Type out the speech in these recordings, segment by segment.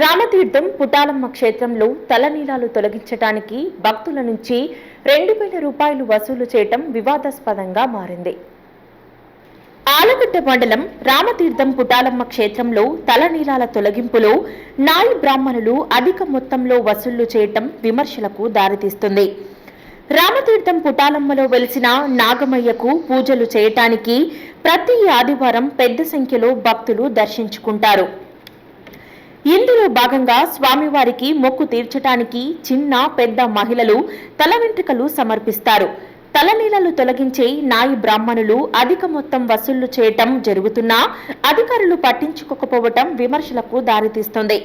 రామతీర్థం పుటాలమ్మ క్షేత్రంలో తలనీలాలు తొలగించడానికి భక్తుల నుంచి రెండు వేల రూపాయలు వసూలు చేయటం వివాదాస్పదంగా మారింది. ఆలగడ్డ మండలం రామతీర్థం పుటాలమ్మ క్షేత్రంలో తలనీలాల తొలగింపులో నాయి బ్రాహ్మణులు అధిక మొత్తంలో వసూళ్ళు చేయటం విమర్శలకు దారితీస్తుంది. రామతీర్థం పుటాలమ్మలో వెలిసిన నాగమయ్యకు పూజలు చేయటానికి ప్రతి ఆదివారం పెద్ద సంఖ్యలో భక్తులు దర్శించుకుంటారు. ఇందులో భాగంగా స్వామివారికి మొక్కు తీర్చటానికి చిన్న పెద్ద మహిళలు తల వెంట్రుకలు సమర్పిస్తారు. తలనీలలు తొలగించే నాయి బ్రాహ్మణులు అధిక మొత్తం వసూళ్ళు చేయటం జరుగుతున్నా అధికారులు పట్టించుకోకపోవటం విమర్శలకు దారితీస్తుంది.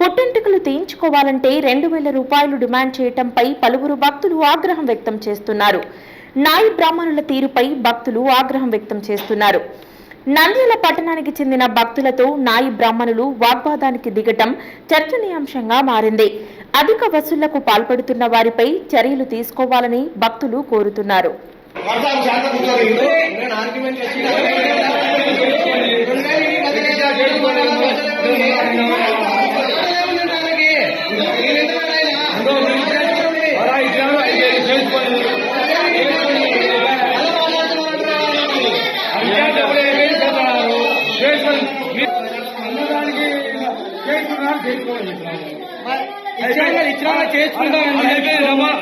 పుట్టింటికలు తీయించుకోవాలంటే రెండు వేల రూపాయలు డిమాండ్ చేయటంపై పలువురు భక్తులు ఆగ్రహం వ్యక్తం చేస్తున్నారు. నాయి బ్రాహ్మణుల తీరుపై భక్తులు ఆగ్రహం వ్యక్తం చేస్తున్నారు. నంద్యాల పట్టణానికి చెందిన భక్తులతో నాయి బ్రాహ్మణులు వాగ్వాదానికి దిగటం చర్చనీయాంశంగా మారింది. అధిక వసూళ్ళకు పాల్పడుతున్న వారిపై చర్యలు తీసుకోవాలని భక్తులు కోరుతున్నారు. వర్షాలు శాంత కూర్చోదు నేను ఆర్గ్యుమెంట్ చేసి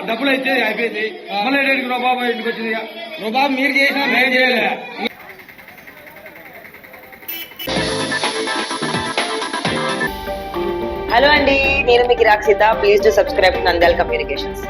డబ్బులు అయితే అయిపోయింది. మళ్ళీ రేటుకి రూపాయి ఇంటికి వచ్చింది. ఇక. బాబు మీరు చేసిన నేను చేయలే. హలో అండి నేను మీకు Rakshita. Please to subscribe Nandal communications